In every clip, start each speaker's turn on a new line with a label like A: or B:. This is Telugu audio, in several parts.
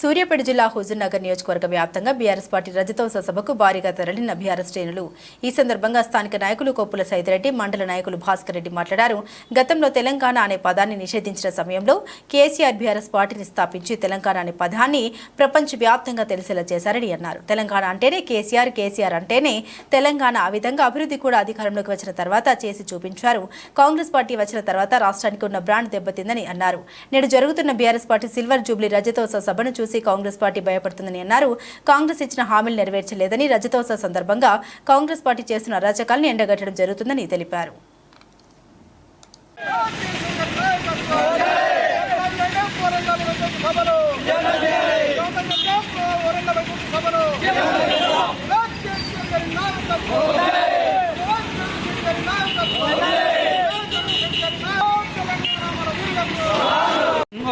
A: సూర్యాపేట జిల్లా హుజూర్నగర్ నియోజకవర్గ వ్యాప్తంగా బీఆర్ఎస్ పార్టీ రజతోత్సవ సభకు భారీగా తరలిన బీఆర్ఎస్ శ్రేణులు. ఈ సందర్భంగా స్థానిక నాయకులు కొప్పుల సైదిరెడ్డి మండల నాయకులు భాస్కర్ రెడ్డి మాట్లాడారు. గతంలో తెలంగాణ అనే పదాన్ని నిషేధించిన సమయంలో కేసీఆర్ బీఆర్ఎస్ పార్టీని స్థాపించి తెలంగాణ అనే పదాన్ని ప్రపంచవ్యాప్తంగా తెలిసేలా చేశారని అన్నారు. తెలంగాణ అంటేనే కేసీఆర్ కేసీఆర్ అంటేనే తెలంగాణ. ఆ విధంగా అభివృద్ధి కూడా అధికారంలోకి వచ్చిన తర్వాత చేసి చూపించారు. కాంగ్రెస్ పార్టీ వచ్చిన తర్వాత రాష్ట్రానికి ఉన్న బ్రాండ్ దెబ్బతిందని అన్నారు. నేడు జరుగుతున్న బీఆర్ఎస్ పార్టీ సిల్వర్ జూబ్లీ రజతోత్సవ సభను చూసి కాంగ్రెస్ పార్టీ భయపడుతుందని అన్నారు. కాంగ్రెస్ ఇచ్చిన హామీలు నెరవేర్చలేదని రజతోత్సవ సందర్భంగా కాంగ్రెస్ పార్టీ చేస్తున్న అరాచకాలను ఎండగట్టడం జరుగుతుందని తెలిపారు.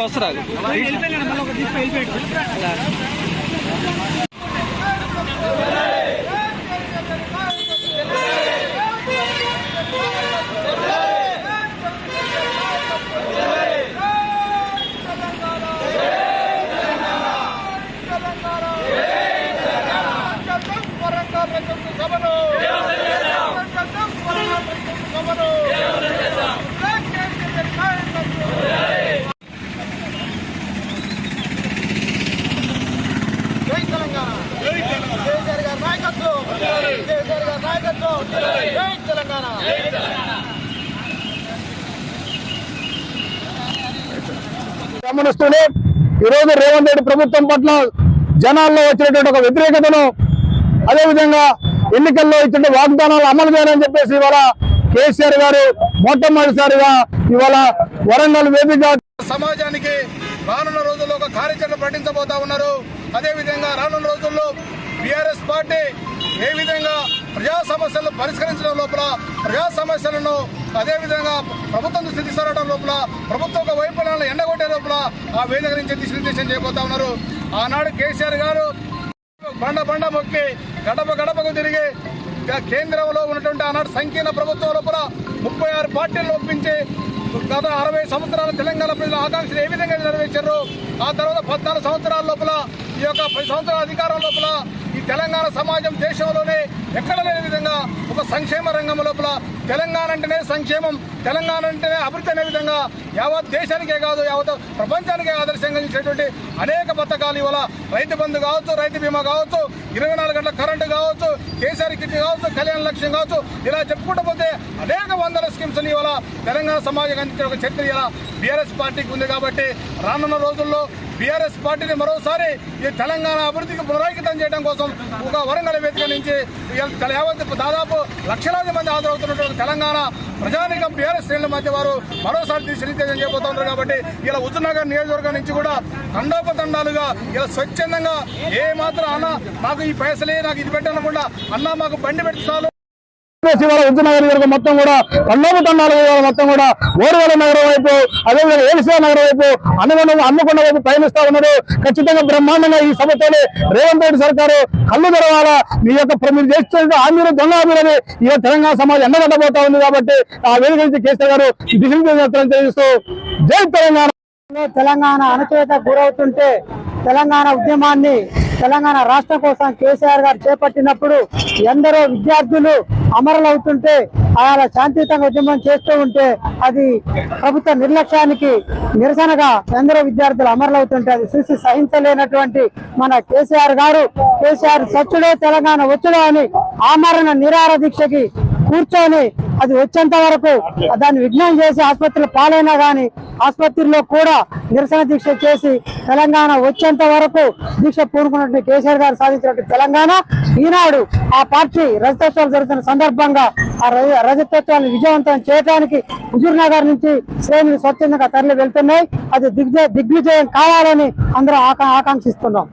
B: వస్తురా
C: జై తెలంగాణ కేసీఆర్ గారి నాయకత్వం కేసీఆర్ గారి నాయకత్వం జై తెలంగాణ
D: గమనిస్తూనే ఈరోజు రేవంత్ రెడ్డి ప్రభుత్వం పట్ల జనాల్లో వచ్చినటువంటి ఒక వ్యతిరేకతను అదేవిధంగా ఎన్నికల్లో ఇచ్చిన వాగ్దానాలు అమలు చేయాలని చెప్పేసి ఇవాళ కేసీఆర్ గారు మొట్టమొదటిసారిగా ఇవాళ వరంగల్ వేదిక
C: సమాజానికి రానున్న రోజుల్లో ఒక కార్యాచరణ ప్రకటించబోతా ఉన్నారు. అదే విధంగా రానున్న రోజుల్లో బీఆర్ఎస్ పార్టీ ఏ విధంగా ప్రజా సమస్యలను పరిష్కరించడం లోపల ప్రజా సమస్యలను అదేవిధంగా ప్రభుత్వం స్థితి సరడం లోపల ప్రభుత్వ వైఫల్యాలను ఎండగొట్టే లోపల ఆ వేదిక నుంచి దిశనిర్దేశం చేయబోతా ఉన్నారు. ఆనాడు కేసీఆర్ గారు బండ బండ మొక్కి గడప గడపకు తిరిగి కేంద్రంలో ఉన్నటువంటి ఆనాడు సంకీర్ణ ప్రభుత్వం లోపల ముప్పై ఆరు పార్టీలు ఒప్పించి గత అరవై సంవత్సరాల తెలంగాణ ప్రజల ఆకాంక్షలు ఏ విధంగా నెరవేర్చారు? ఆ తర్వాత పద్నాలుగు సంవత్సరాల లోపల ఈ యొక్క పది సంవత్సరాల అధికారం లోపల తెలంగాణ సమాజం దేశంలోనే ఎక్కడ లేని విధంగా ఒక సంక్షేమ రంగం లోపల తెలంగాణ అంటేనే సంక్షేమం తెలంగాణ అంటేనే అభివృద్ధి అనే విధంగా యావత్ దేశానికే కాదు యావత్ ప్రపంచానికే ఆదర్శంగా ఇచ్చేటువంటి అనేక పథకాలు ఇవాళ రైతు బంధు కావచ్చు రైతు బీమా కావచ్చు ఇరవై నాలుగు గంటల కరెంటు కావచ్చు కేసీఆర్ కిట్ కావచ్చు కళ్యాణ లక్ష్యం కావచ్చు ఇలా చెప్పుకుంటూ పోతే అనేక వందల స్కీమ్స్ ఇవాళ తెలంగాణ సమాజం అందించిన ఒక చరిత్ర ఇలా బీఆర్ఎస్ పార్టీకి ఉంది కాబట్టి రానున్న రోజుల్లో బీఆర్ఎస్ పార్టీని మరోసారి ఈ తెలంగాణ అభివృద్ధికి పునరాంకితం చేయడం కోసం ఒక వరంగల్ వేదిక నుంచి యావత్ దాదాపు లక్షలాది మంది హాజరవుతున్నటువంటి తెలంగాణ ప్రజానికం బీఆర్ఎస్ శ్రేణుల మధ్య వారు మరోసారి దిశనిర్దేశం చేయబోతున్నారు కాబట్టి ఇలా హుజూర్నగర్ నియోజకవర్గం నుంచి కూడా తండోపతండాలుగా ఇలా స్వచ్ఛందంగా ఏ మాత్రం అన్న మాకు ఈ పైసలే నాకు ఇది పెట్టనకుండా అన్న మాకు బండి పెట్టి చాలు
D: ఇవాళ ఉద్యనగర్ వరకు మొత్తం కూడా పన్నెండు తండాలు మొత్తం కూడా ఓరుగల నగరం వైపు అదేవిధంగా ఏలిసా నగరం వైపు అన్నగొండ అన్నకొండ వైపు పయనిస్తా ఉన్నారు ఖచ్చితంగా బ్రహ్మాండంగా ఈ సభతోనే రేవంత్ రెడ్డి సర్కారు కళ్ళు తెరవాల. మీ యొక్క మీరు చేస్తున్న హామీలు దొంగ హామీలని ఈ యొక్క తెలంగాణ సమాజం ఎండగట్టబోతా ఉంది కాబట్టి ఆ వేదిక నుంచి కేసీఆర్ గారు దిశ తెలియజేస్తూ జై తెలంగాణ.
E: తెలంగాణ అణచేత గురవుతుంటే తెలంగాణ ఉద్యమాన్ని తెలంగాణ రాష్ట్రం కోసం కేసీఆర్ గారు చేపట్టినప్పుడు ఎందరో విద్యార్థులు అమరులవుతుంటే అలా శాంతియుతంగా ఉద్యమం చేస్తూ ఉంటే అది ప్రభుత్వ నిర్లక్ష్యానికి నిరసనగా ఎందరో విద్యార్థులు అమరులవుతుంటే అది చూసి సహించలేనటువంటి మన కేసీఆర్ గారు. కేసీఆర్ సచ్చుడే తెలంగాణ వచ్చుడే అని ఆమరణ నిరార దీక్షకి కూర్చొని అది వచ్చేంత వరకు దాన్ని విఘ్నం చేసి ఆసుపత్రిలో పాలైనా గాని ఆసుపత్రిలో కూడా నిరసన దీక్ష చేసి తెలంగాణ వచ్చేంత వరకు దీక్ష పూనుకున్నట్టు కేసీఆర్ గారు సాధించినట్టు తెలంగాణ ఈనాడు ఆ పార్టీ రజతోత్సవాలు జరుగుతున్న సందర్భంగా ఆ రజ- రజతోత్సవాన్ని విజయవంతం చేయడానికి హుజూర్నగర్ నుంచి శ్రేణులు స్వచ్ఛందంగా తరలి వెళ్తున్నాయి. అది దిగ్విజయం కావాలని అందరూ ఆకా- ఆకాంక్షిస్తున్నాం.